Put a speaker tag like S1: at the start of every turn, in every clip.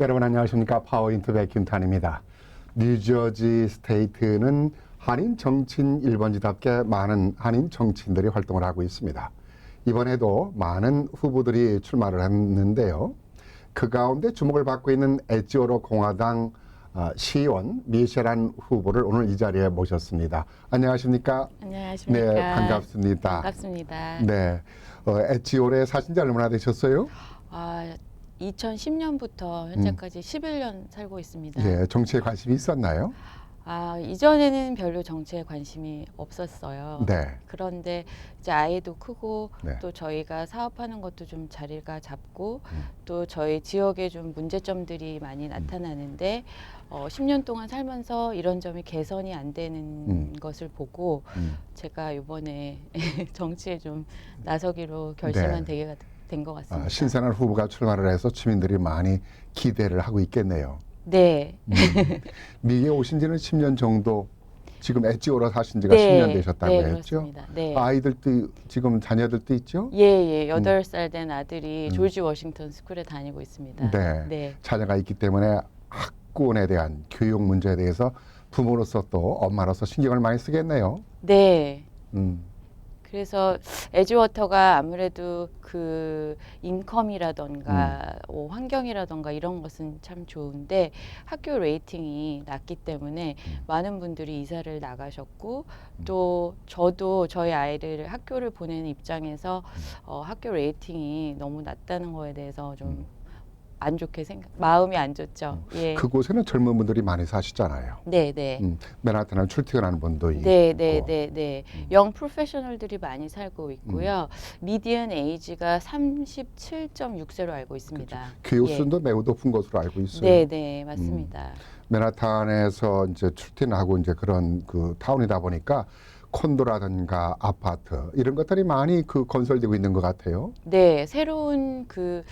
S1: 여러분 안녕하십니까 파워인트 백균탄입니다. 뉴저지 스테이트는 한인 정치인 1번지답게 많은 한인 정치인들이 활동을 하고 있습니다. 이번에도 많은 후보들이 출마를 했는데요. 그 가운데 주목을 받고 있는 에지오로 공화당 어, 시의원 미셸한 후보를 오늘 이 자리에 모셨습니다. 안녕하십니까?
S2: 안녕하십니까.
S1: 네, 반갑습니다.
S2: 반갑습니다.
S1: 네, 어, 에지오에 사신 지 얼마나 되셨어요?
S2: 아, 2010년부터 현재까지 11년 살고 있습니다.
S1: 예, 정치에 관심이 있었나요?
S2: 아, 이전에는 별로 정치에 관심이 없었어요.
S1: 네.
S2: 그런데 이제 아이도 크고
S1: 네.
S2: 또 저희가 사업하는 것도 좀 자리가 잡고
S1: 음.
S2: 또 저희 지역에 좀 문제점들이 많이 나타나는데 어, 10년 동안 살면서 이런 점이 개선이 안 되는
S1: 음.
S2: 것을 보고
S1: 음.
S2: 제가 이번에 정치에 좀 나서기로 결심한
S1: 네.
S2: 계기가 된 것 같습니다.
S1: 아, 신선한 후보가 출마를 해서 주민들이 많이 기대를 하고 있겠네요.
S2: 네.
S1: 음. 미국에 오신 지는 10년 정도 지금 엣지오로 사신 지가 10년 되셨다고
S2: 네,
S1: 했죠.
S2: 네.
S1: 아이들도 지금 자녀들도 있죠?
S2: 예, 예. 여덟 살된 아들이
S1: 음.
S2: 조지 워싱턴 스쿨에 다니고 있습니다.
S1: 네.
S2: 네.
S1: 자녀가 있기 때문에 학군에 대한 교육 문제에 대해서 부모로서 또 엄마로서 신경을 많이 쓰겠네요.
S2: 네.
S1: 음.
S2: 그래서 에지워터가 아무래도 그 인컴이라던가
S1: 음.
S2: 뭐 환경이라던가 이런 것은 참 좋은데 학교 레이팅이 낮기 때문에
S1: 음.
S2: 많은 분들이 이사를 나가셨고
S1: 음.
S2: 또 저도 저희 아이를 학교를 보내는 입장에서
S1: 음.
S2: 어, 학교 레이팅이 너무 낮다는 거에 대해서
S1: 음.
S2: 좀안 좋게 생각 마음이 안 좋죠. 예.
S1: 그곳에는 젊은 분들이 많이 사시잖아요.
S2: 네, 네.
S1: 음. 맨하탄을 출퇴근하는 분도 있고.
S2: 네, 네, 네, 네.
S1: 음.
S2: 영 프로페셔널들이 많이 살고 있고요. 미디언 에이지가 37.6세로 알고 있습니다.
S1: 교육
S2: 예.
S1: 수준도 매우 높은 것으로 알고 있어요.
S2: 네, 네, 맞습니다.
S1: 맨하탄에서 이제 출퇴근하고 이제 그런 그 타운이다 보니까 콘도라든가 아파트 이런 것들이 많이 그 건설되고 있는 것 같아요.
S2: 네, 새로운 그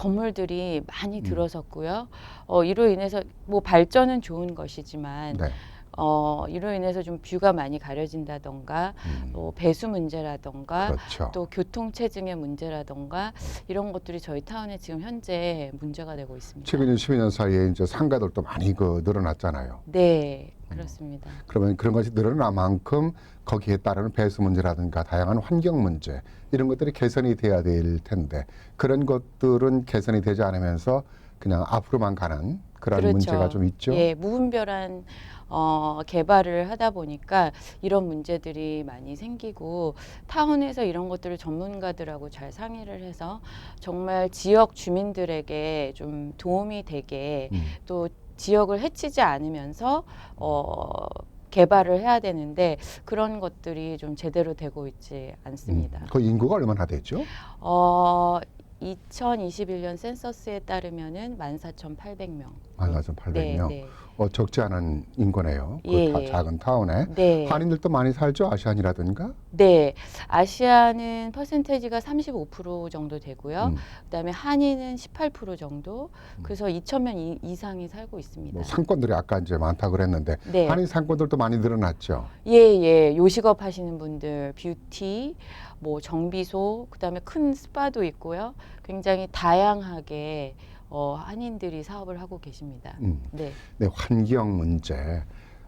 S2: 건물들이 많이
S1: 음.
S2: 들어섰고요. 어, 이로 인해서 뭐 발전은 좋은 것이지만
S1: 네.
S2: 어, 이로 인해서 좀 뷰가 많이 가려진다던가
S1: 음,
S2: 뭐 배수 문제라던가
S1: 그렇죠.
S2: 또 교통 체증의 문제라던가 이런 것들이 저희 타운에 지금 현재 문제가 되고 있습니다.
S1: 최근 12년 사이에 이제 상가들도 많이 그 늘어났잖아요.
S2: 네, 그렇습니다.
S1: 그러면 그런 것이 늘어난 만큼 거기에 따르는 배수 문제라든가 다양한 환경 문제 이런 것들이 개선이 돼야 될 텐데 그런 것들은 개선이 되지 않으면서 그냥 앞으로만 가는 그런
S2: 그렇죠.
S1: 문제가 좀 있죠.
S2: 예, 무분별한 어, 개발을 하다 보니까 이런 문제들이 많이 생기고 타운에서 이런 것들을 전문가들하고 잘 상의를 해서 정말 지역 주민들에게 좀 도움이 되게
S1: 음.
S2: 또 지역을 해치지 않으면서 어, 개발을 해야 되는데 그런 것들이 좀 제대로 되고 있지 않습니다.
S1: 음. 그 인구가 얼마나 되죠?
S2: 어, 2021년 센서스에 따르면은 14,800명.
S1: 한 800명.
S2: 네,
S1: 어, 적지 않은 인구네요. 그
S2: 예,
S1: 타-
S2: 예.
S1: 작은 타운에.
S2: 네.
S1: 한인들도 많이 살죠. 아시안이라든가.
S2: 네. 아시아는 퍼센테이지가 35% 정도 되고요.
S1: 음,
S2: 그다음에 한인은 18% 정도.
S1: 음.
S2: 그래서 2,000명 이- 이상이 살고 있습니다.
S1: 뭐 상권들이 아까 이제 많다 그랬는데
S2: 네.
S1: 한인 상권들도 많이 늘어났죠.
S2: 예, 예. 요식업 하시는 분들, 뷰티, 뭐 정비소, 그다음에 큰 스파도 있고요. 굉장히 다양하게 어, 한인들이 사업을 하고 계십니다.
S1: 음.
S2: 네.
S1: 네, 환경 문제,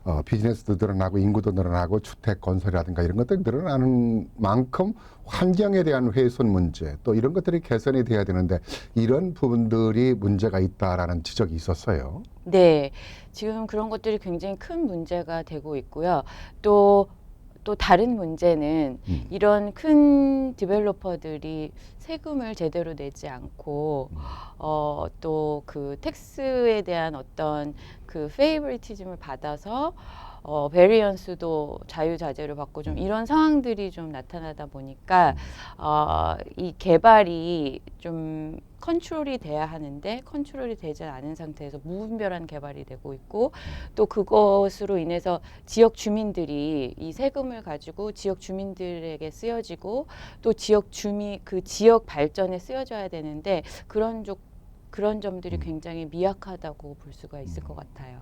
S1: 어, 비즈니스도 늘어나고 인구도 늘어나고 주택 건설이라든가 이런 것들이 늘어나는 만큼 환경에 대한 훼손 문제 또 이런 것들이 개선이 돼야 되는데 이런 부분들이 문제가 있다라는 지적이 있었어요.
S2: 네. 지금 그런 것들이 굉장히 큰 문제가 되고 있고요. 또, 또 다른 문제는
S1: 음.
S2: 이런 큰 디벨로퍼들이 세금을 제대로 내지 않고
S1: 음.
S2: 어, 또 그 텍스에 대한 어떤 그 페이버리티즘을 받아서 어, 베리언스도 자유자재를 받고 좀
S1: 음.
S2: 이런 상황들이 좀 나타나다 보니까 어, 이 개발이 좀 컨트롤이 돼야 하는데 컨트롤이 되지 않은 상태에서 무분별한 개발이 되고 있고 또 그것으로 인해서 지역 주민들이 이 세금을 가지고 지역 주민들에게 쓰여지고 또 지역 주민 그 지역 발전에 쓰여져야 되는데 그런 쪽 그런 점들이
S1: 음.
S2: 굉장히 미약하다고 볼 수가 있을 것 같아요.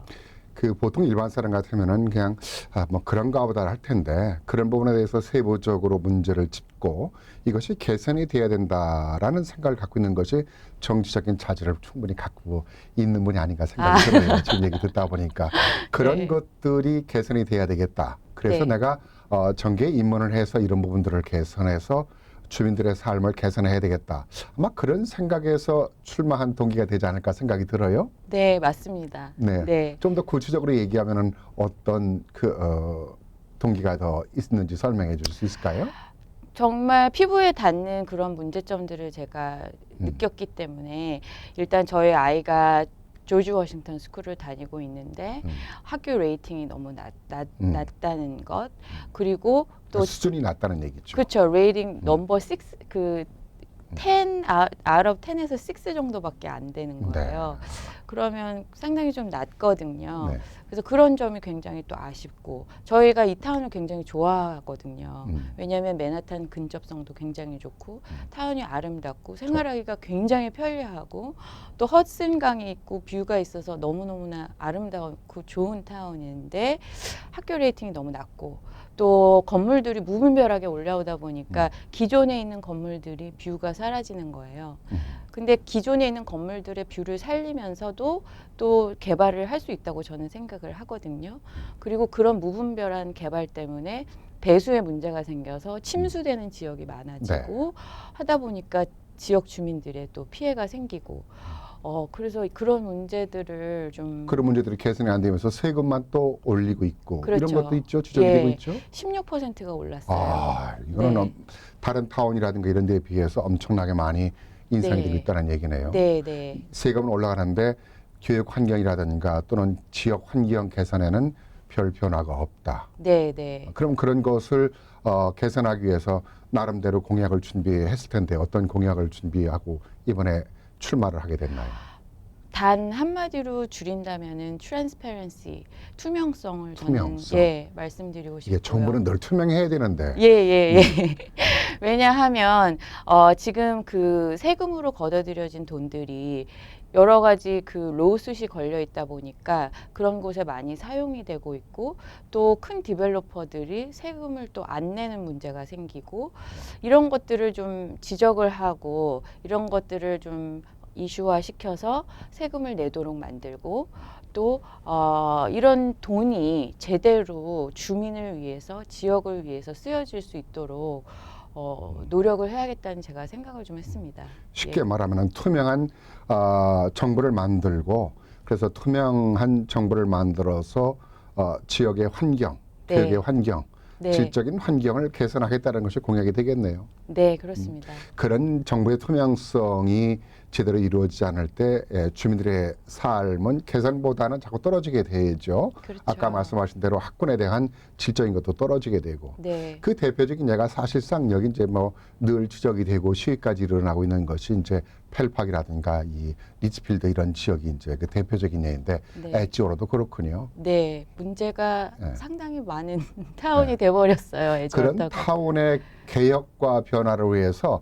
S1: 그 보통 일반 사람 같으면은 그냥 아, 뭐 그런가 보다 할 텐데 그런 부분에 대해서 세부적으로 문제를 짚고 이것이 개선이 돼야 된다라는 생각을 갖고 있는 것이 정치적인 자질을 충분히 갖고 있는 분이 아닌가 생각이 들어요. 지금 얘기 듣다 보니까 그런
S2: 네.
S1: 것들이 개선이 돼야 되겠다. 그래서
S2: 네.
S1: 내가 어, 정계에 입문을 해서 이런 부분들을 개선해서 주민들의 삶을 개선해야 되겠다. 아마 그런 생각에서 출마한 동기가 되지 않을까 생각이 들어요.
S2: 네, 맞습니다.
S1: 네.
S2: 네.
S1: 좀 더 구체적으로 얘기하면은 어떤 그 어, 동기가 더 있는지 설명해 줄 수 있을까요?
S2: 정말 피부에 닿는 그런 문제점들을 제가
S1: 음.
S2: 느꼈기 때문에 일단 저희 아이가 조지 워싱턴 스쿨을 다니고 있는데
S1: 음.
S2: 학교 레이팅이 너무 낮, 낮,
S1: 음.
S2: 낮다는 것 그리고 또
S1: 수준이 낮다는 얘기죠.
S2: 그렇죠 레이팅
S1: 음.
S2: 넘버 6그 10 out of 10에서 6 정도밖에 안 되는 거예요. 그러면 상당히 좀 낮거든요.
S1: 네.
S2: 그래서 그런 점이 굉장히 또 아쉽고 저희가 이 타운을 굉장히 좋아하거든요.
S1: 음.
S2: 왜냐하면 맨하탄 근접성도 굉장히 좋고
S1: 음.
S2: 타운이 아름답고 생활하기가 굉장히 편리하고 또 헛슨강이 있고 뷰가 있어서 너무너무나 아름다웠고 좋은 타운인데 학교 레이팅이 너무 낮고 또 건물들이 무분별하게 올라오다 보니까 기존에 있는 건물들이 뷰가 사라지는 거예요.
S1: 음.
S2: 근데 기존에 있는 건물들의 뷰를 살리면서도 또 개발을 할 수 있다고 저는 생각을 하거든요. 그리고 그런 무분별한 개발 때문에 배수의 문제가 생겨서 침수되는 지역이 많아지고 하다 보니까 지역 주민들의 또 피해가 생기고 어 그래서 그런 문제들을 좀
S1: 그런 문제들이 개선이 안 되면서 세금만 또 올리고 있고
S2: 그렇죠.
S1: 이런 것도 있죠. 지적이
S2: 예.
S1: 되고 있죠.
S2: 16%가 올랐어요.
S1: 아, 이거는
S2: 네.
S1: 엄- 다른 타운이라든가 이런 데에 비해서 엄청나게 많이 인상이
S2: 네.
S1: 되고 있다는 얘기네요.
S2: 네, 네.
S1: 세금은 올라가는데 교육 환경이라든가 또는 지역 환경 개선에는 별 변화가 없다.
S2: 네, 네.
S1: 그럼 그런 것을 어, 개선하기 위해서 나름대로 공약을 준비했을 텐데 어떤 공약을 준비하고 이번에 출마를 하게 됐나요?
S2: 단 한마디로 줄인다면은 트랜스페런시, 투명성을 저는
S1: 투명성.
S2: 예, 말씀드리고 싶고요.
S1: 이게 정부는 늘 투명해야 되는데
S2: 예, 예, 예. 왜냐하면 어, 지금 그 세금으로 걷어들여진 돈들이 여러 가지 그 로우스시 걸려 있다 보니까 그런 곳에 많이 사용이 되고 있고 또 큰 디벨로퍼들이 세금을 또 안 내는 문제가 생기고 이런 것들을 좀 지적을 하고 이런 것들을 좀 이슈화 시켜서 세금을 내도록 만들고 또 어, 이런 돈이 제대로 주민을 위해서 지역을 위해서 쓰여질 수 있도록 어, 노력을 해야겠다는 제가 생각을 좀 했습니다.
S1: 쉽게
S2: 예.
S1: 말하면 투명한 어, 정부를 만들고 그래서 투명한 정부를 만들어서 어, 지역의 환경,
S2: 네.
S1: 교육의 환경,
S2: 네,
S1: 질적인 환경을 개선하겠다는 것이 공약이 되겠네요.
S2: 네 그렇습니다.
S1: 그런 정부의 투명성이 제대로 이루어지지 않을 때 예, 주민들의 삶은 개선보다는 자꾸 떨어지게 되죠.
S2: 그렇죠.
S1: 아까 말씀하신 대로 학군에 대한 질적인 것도 떨어지게 되고
S2: 네,
S1: 그 대표적인 예가 사실상 여기 이제 뭐 늘 지적이 되고 시위까지 일어나고 있는 것이 이제 펠팍이라든가 이 리츠필드 이런 지역이 이제 그 대표적인 예인데
S2: 네.
S1: 엣지오로도 그렇군요.
S2: 네, 문제가
S1: 네.
S2: 상당히 많은 타운이 돼버렸어요.
S1: 그런
S2: 애저다가.
S1: 타운의 개혁과 변화를 위해서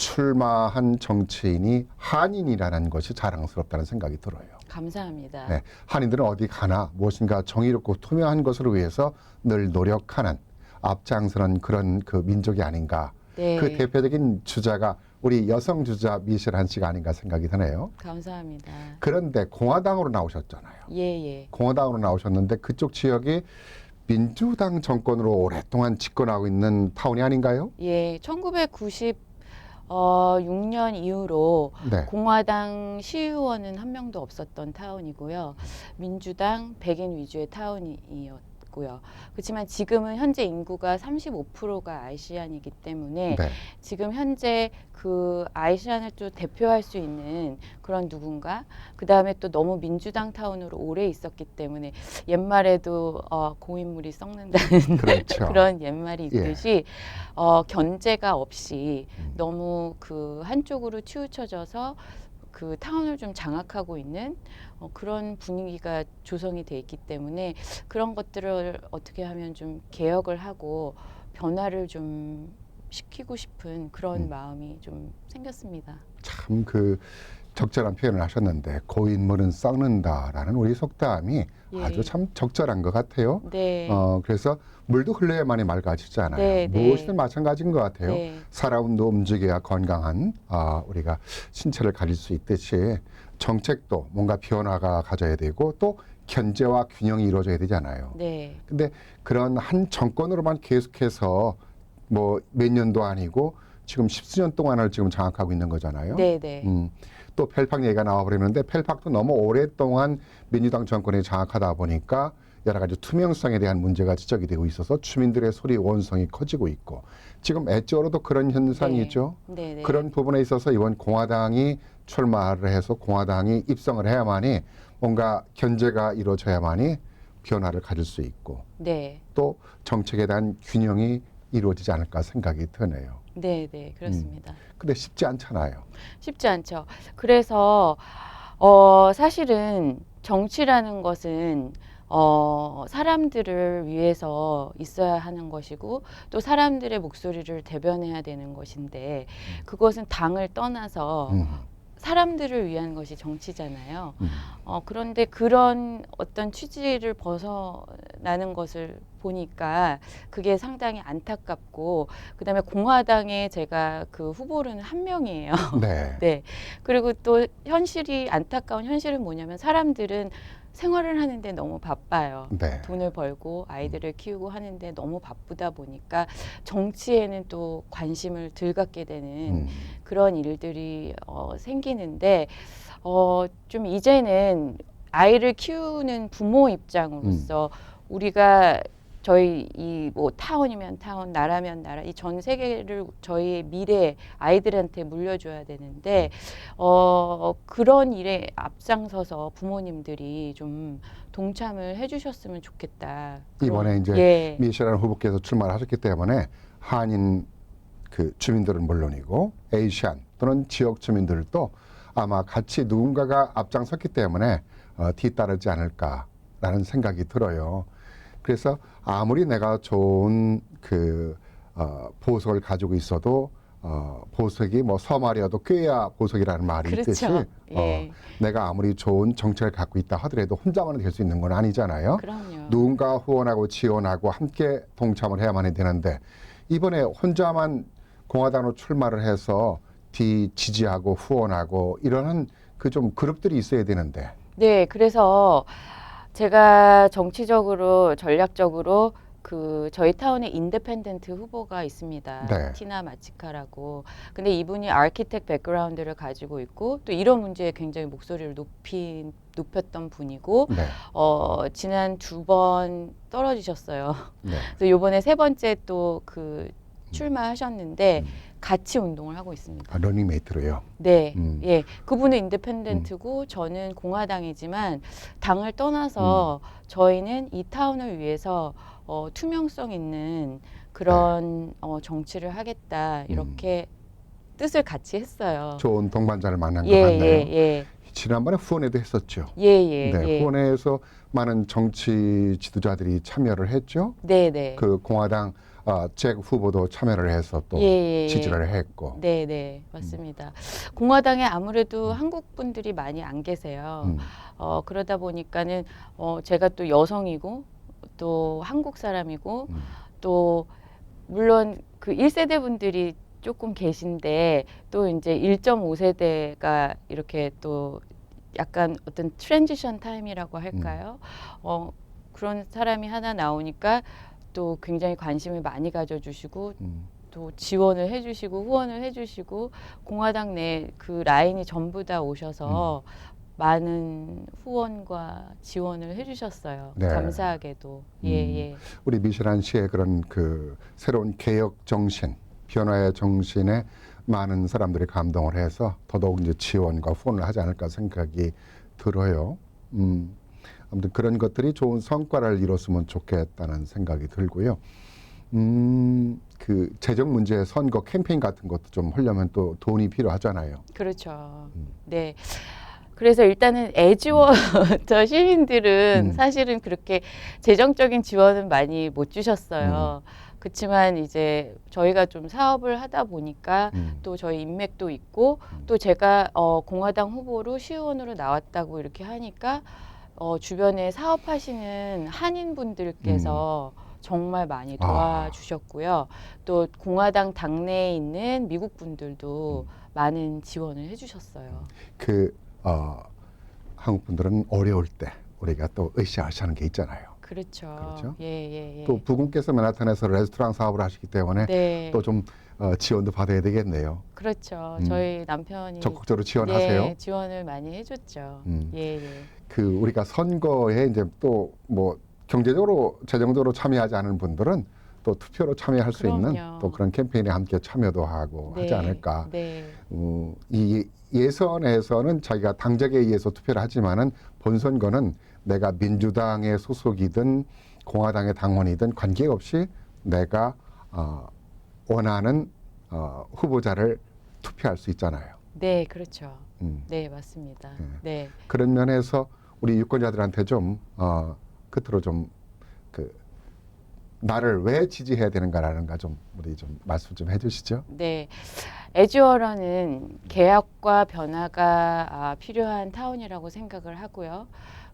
S1: 출마한 정치인이 한인이라는 것이 자랑스럽다는 생각이 들어요.
S2: 감사합니다.
S1: 네, 한인들은 어디 가나 무엇인가 정의롭고 투명한 것을 위해서 늘 노력하는 앞장서는 그런 그 민족이 아닌가.
S2: 네,
S1: 그 대표적인 주자가 우리 여성 주자 미셸 한 씨가 아닌가 생각이 드네요.
S2: 감사합니다.
S1: 그런데 공화당으로 나오셨잖아요.
S2: 예, 예.
S1: 공화당으로 나오셨는데 그쪽 지역이 민주당 정권으로 오랫동안 집권하고 있는 타운이 아닌가요?
S2: 예, 1996년 이후로
S1: 네.
S2: 공화당 시의원은 한 명도 없었던 타운이고요. 민주당 백인 위주의 타운이었 고요. 그렇지만 지금은 현재 인구가 35%가 아시안이기 때문에
S1: 네.
S2: 지금 현재 그 아시안을 또 대표할 수 있는 그런 누군가 그 다음에 또 너무 민주당 타운으로 오래 있었기 때문에 옛말에도 어, 고인물이 썩는다는
S1: 그렇죠.
S2: 그런 옛말이
S1: 예.
S2: 있듯이 어, 견제가 없이
S1: 음.
S2: 너무 그 한쪽으로 치우쳐져서 그 타운을 좀 장악하고 있는 어, 그런 분위기가 조성이 돼 있기 때문에 그런 것들을 어떻게 하면 좀 개혁을 하고 변화를 좀 시키고 싶은 그런
S1: 음.
S2: 마음이 좀 생겼습니다.
S1: 참 그 적절한 표현을 하셨는데 고인물은 썩는다라는 우리 속담이
S2: 예.
S1: 아주 참 적절한 것 같아요.
S2: 네.
S1: 어, 그래서 물도 흘러야만이 맑아지잖아요.
S2: 네, 네.
S1: 무엇이든 마찬가지인 것 같아요.
S2: 네.
S1: 사람도 움직여야 건강한 아, 우리가 신체를 가질 수 있듯이 정책도 뭔가 변화가 가져야 되고 또 견제와 균형이 이루어져야 되잖아요.
S2: 네.
S1: 근데 그런 한 정권으로만 계속해서 뭐 몇 년도 아니고 지금 십수년 동안을 지금 장악하고 있는 거잖아요.
S2: 네. 네.
S1: 음, 또 펠팍 얘기가 나와버리는데 펠팍도 너무 오랫동안 민주당 정권이 장악하다 보니까 여러 가지 투명성에 대한 문제가 지적이 되고 있어서 주민들의 소리 원성이 커지고 있고 지금 엣지어로도 그런 현상이
S2: 네. 네. 네.
S1: 그런 부분에 있어서 이번 공화당이 출마를 해서 공화당이 입성을 해야만이 뭔가 견제가 이루어져야만이 변화를 가질 수 있고
S2: 네.
S1: 또 정책에 대한 균형이 이루어지지 않을까 생각이 드네요.
S2: 네. 네. 그렇습니다.
S1: 근데 쉽지 않잖아요.
S2: 쉽지 않죠. 그래서 어 사실은 정치라는 것은 어 사람들을 위해서 있어야 하는 것이고 또 사람들의 목소리를 대변해야 되는 것인데 그것은 당을 떠나서
S1: 음,
S2: 사람들을 위한 것이 정치잖아요.
S1: 음.
S2: 어, 그런데 그런 어떤 취지를 벗어나는 것을 보니까 그게 상당히 안타깝고 그다음에 공화당에 제가 그 후보로는 한 명이에요.
S1: 네.
S2: 네. 그리고 또 현실이 안타까운 현실은 뭐냐면 사람들은 생활을 하는데 너무 바빠요.
S1: 네.
S2: 돈을 벌고 아이들을 키우고 하는데 너무 바쁘다 보니까 정치에는 또 관심을 덜 갖게 되는
S1: 음.
S2: 그런 일들이 어, 생기는데 어, 좀 이제는 아이를 키우는 부모 입장으로서 우리가 저희 이 뭐 타운이면 타운, 나라면 나라 이 전 세계를 저희의 미래 아이들한테 물려줘야 되는데 어 그런 일에 앞장서서 부모님들이 좀 동참을 해주셨으면 좋겠다.
S1: 이번에
S2: 그런-
S1: 이제
S2: 예.
S1: 미셸 후보께서 출마를 하셨기 때문에 한인 그 주민들은 물론이고 에이시안 또는 지역 주민들도 아마 같이 누군가가 앞장섰기 때문에 어, 뒤따르지 않을까라는 생각이 들어요. 그래서 아무리 내가 좋은 그 어, 보석을 가지고 있어도 어, 보석이 뭐 서말이어도 꾀야 보석이라는 말이 있듯이
S2: 그렇죠.
S1: 어,
S2: 예.
S1: 내가 아무리 좋은 정책을 갖고 있다 하더라도 혼자만은 될수 있는 건 아니잖아요.
S2: 그럼요.
S1: 누군가 후원하고 지원하고 함께 동참을 해야만이 되는데 이번에 혼자만 공화당으로 출마를 해서 뒤 지지하고 후원하고 이러는 그좀 그룹들이 있어야 되는데
S2: 네, 그래서 제가 정치적으로 전략적으로 그 저희 타운에 인디펜던트 후보가 있습니다.
S1: 네.
S2: 티나 마치카라고. 근데 이분이 아키텍 백그라운드를 가지고 있고 또 이런 문제에 굉장히 목소리를 높이 높였던 분이고
S1: 네,
S2: 어 지난 두 번 떨어지셨어요.
S1: 네.
S2: 그래서 요번에 세 번째 또 그 출마하셨는데
S1: 음.
S2: 같이 운동을 하고 있습니다.
S1: 아, 러닝메이트로요.
S2: 네,
S1: 음.
S2: 예, 그분은 인디펜던트고 저는 공화당이지만 당을 떠나서
S1: 음.
S2: 저희는 이 타운을 위해서 어, 투명성 있는 그런
S1: 네.
S2: 어, 정치를 하겠다
S1: 음.
S2: 이렇게 뜻을 같이 했어요.
S1: 좋은 동반자를 만난 것
S2: 예,
S1: 같네요.
S2: 예, 예,
S1: 지난번에 후원회도 했었죠.
S2: 예, 예,
S1: 네,
S2: 예,
S1: 후원회에서 많은 정치 지도자들이 참여를 했죠.
S2: 네, 네,
S1: 그 공화당 아, 잭 후보도 참여를 해서 또
S2: 예, 예, 예.
S1: 지지를 했고.
S2: 네, 네, 맞습니다. 공화당에 아무래도 한국 분들이 많이 안 계세요.
S1: 음,
S2: 어, 그러다 보니까는 어, 제가 또 여성이고 또 한국 사람이고
S1: 음.
S2: 또 물론 그 1세대 분들이 조금 계신데 또 이제 1.5세대가 이렇게 또 약간 어떤 트랜지션 타임이라고 할까요? 어, 그런 사람이 하나 나오니까 또 굉장히 관심을 많이 가져주시고
S1: 음.
S2: 또 지원을 해주시고 후원을 해주시고 공화당 내 그 라인이 전부 다 오셔서 많은 후원과 지원을 해주셨어요.
S1: 네.
S2: 감사하게도
S1: 음.
S2: 예예
S1: 우리 미실한 씨의 그런 그 새로운 개혁 정신, 변화의 정신에 많은 사람들이 감동을 해서 더더욱 이제 지원과 후원을 하지 않을까 생각이 들어요. 음, 아무튼 그런 것들이 좋은 성과를 이뤘으면 좋겠다는 생각이 들고요. 음, 그 재정 문제 선거 캠페인 같은 것도 좀 하려면 또 돈이 필요하잖아요.
S2: 그렇죠.
S1: 음.
S2: 네. 그래서 일단은 애지워터 시민들은
S1: 음.
S2: 사실은 그렇게 재정적인 지원은 많이 못 주셨어요. 그렇지만 이제 저희가 좀 사업을 하다 보니까
S1: 음.
S2: 또 저희 인맥도 있고
S1: 음.
S2: 또 제가 어, 공화당 후보로 시의원으로 나왔다고 이렇게 하니까 어, 주변에 사업하시는 한인 분들께서 정말 많이
S1: 음. 아.
S2: 도와주셨고요. 또 공화당 당내에 있는 미국 분들도
S1: 음.
S2: 많은 지원을 해주셨어요.
S1: 그 어, 한국 분들은 어려울 때 우리가 또 으쌰으쌰하는 게 있잖아요.
S2: 그렇죠.
S1: 그렇죠.
S2: 예, 예, 예.
S1: 또 부군께서 맨하탄에서 레스토랑 사업을 하시기 때문에
S2: 네,
S1: 또좀 어, 지원도 받아야 되겠네요.
S2: 그렇죠.
S1: 음.
S2: 저희 남편이
S1: 적극적으로 지원하세요.
S2: 네, 지원을 많이 해줬죠.
S1: 음.
S2: 예, 예.
S1: 그 우리가 선거에 이제 또 뭐 경제적으로 재정적으로 참여하지 않은 분들은 또 투표로 참여할 수 있는
S2: 그럼요.
S1: 또 그런 캠페인에 함께 참여도 하고 하지
S2: 네,
S1: 않을까.
S2: 네,
S1: 어, 이 예선에서는 자기가 당적에 의해서 투표를 하지만은 본선거는 내가 민주당의 소속이든 공화당의 당원이든 관계없이 내가 어, 원하는 어, 후보자를 투표할 수 있잖아요.
S2: 네, 그렇죠.
S1: 음.
S2: 네, 맞습니다.
S1: 네.
S2: 네,
S1: 그런 면에서 우리 유권자들한테 좀 어, 끝으로 좀그 나를 왜 지지해야 되는가라는가 좀 우리 좀 말씀 좀 해주시죠.
S2: 네. 에듀어러는 개혁과 변화가 아, 필요한 타운이라고 생각을 하고요.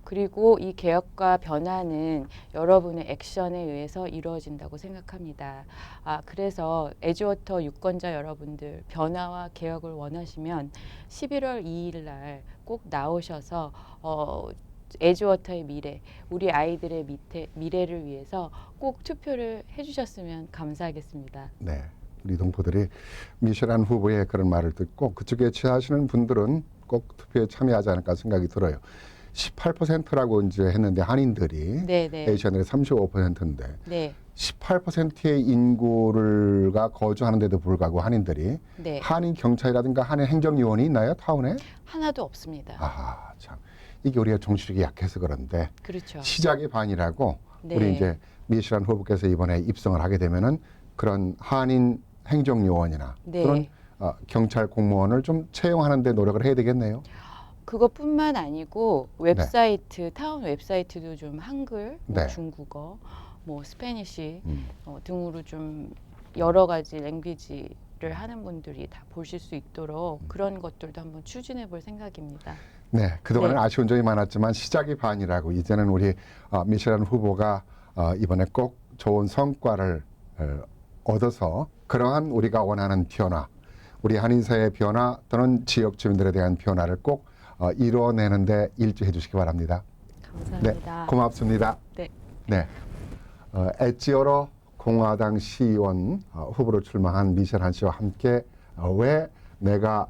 S2: 그리고 이 개혁과 변화는 여러분의 액션에 의해서 이루어진다고 생각합니다. 아, 그래서 에듀워터 유권자 여러분들 변화와 개혁을 원하시면 11월 2일 날 꼭 나오셔서 어, 에듀워터의 미래, 우리 아이들의 미래, 미래를 위해서 꼭 투표를 해주셨으면 감사하겠습니다.
S1: 네, 우리 동포들이 미쉐란 후보의 그런 말을 듣고 그쪽에 취하시는 분들은 꼭 투표에 참여하지 않을까 생각이 들어요. 18%라고 이제 했는데 한인들이
S2: 네, 네,
S1: 에이시안들의 35%인데
S2: 네,
S1: 18%의 인구가 거주하는데도 불구하고 한인들이
S2: 네.
S1: 한인 경찰이라든가 한인 행정요원이 있나요 타운에?
S2: 하나도 없습니다.
S1: 아, 참 이게 우리가 정치력이 약해서 그런데
S2: 그렇죠.
S1: 시작이 반이라고
S2: 네.
S1: 우리 이제 미시란 후보께서 이번에 입성을 하게 되면은 그런 한인 행정요원이나
S2: 네.
S1: 또는 어, 경찰 공무원을 좀 채용하는 데 노력을 해야 되겠네요.
S2: 그것뿐만 아니고 웹사이트 타운 웹사이트도 좀 한글, 뭐
S1: 네.
S2: 중국어, 뭐 스페니시
S1: 음.
S2: 어, 등으로 좀 여러 가지 랭귀지를 하는 분들이 다 보실 수 있도록
S1: 음.
S2: 그런 것들도 한번 추진해 볼 생각입니다.
S1: 네, 그동안은
S2: 네.
S1: 아쉬운 점이 많았지만 시작이 반이라고 이제는 우리 어, 미쉐란 후보가 어, 이번에 꼭 좋은 성과를 어, 얻어서 그러한 우리가 원하는 변화, 우리 한인사의 변화 또는 지역 주민들에 대한 변화를 꼭 어, 이루어내는데 일조해 주시기 바랍니다.
S2: 감사합니다.
S1: 고맙습니다.
S2: 네.
S1: 네. 어, 엣지어러 공화당 시의원 어, 후보로 출마한 미셸 한 씨와 함께 어, 왜 내가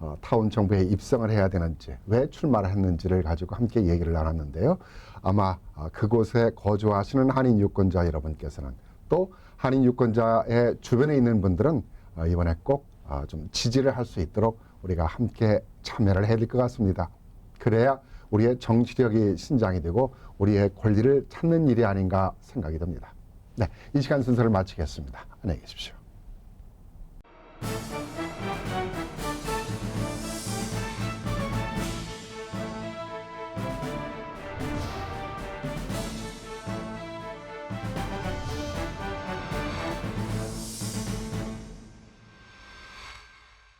S1: 어, 타운 정부에 입성을 해야 되는지, 왜 출마를 했는지를 가지고 함께 얘기를 나눴는데요. 아마 어, 그곳에 거주하시는 한인 유권자 여러분께서는 또 한인 유권자의 주변에 있는 분들은 어, 이번에 꼭 어, 좀 지지를 할 수 있도록 우리가 함께 참여를 해야 될 것 같습니다. 그래야 우리의 정치력이 신장이 되고 우리의 권리를 찾는 일이 아닌가 생각이 듭니다. 네, 이 시간 순서를 마치겠습니다. 안녕히 계십시오.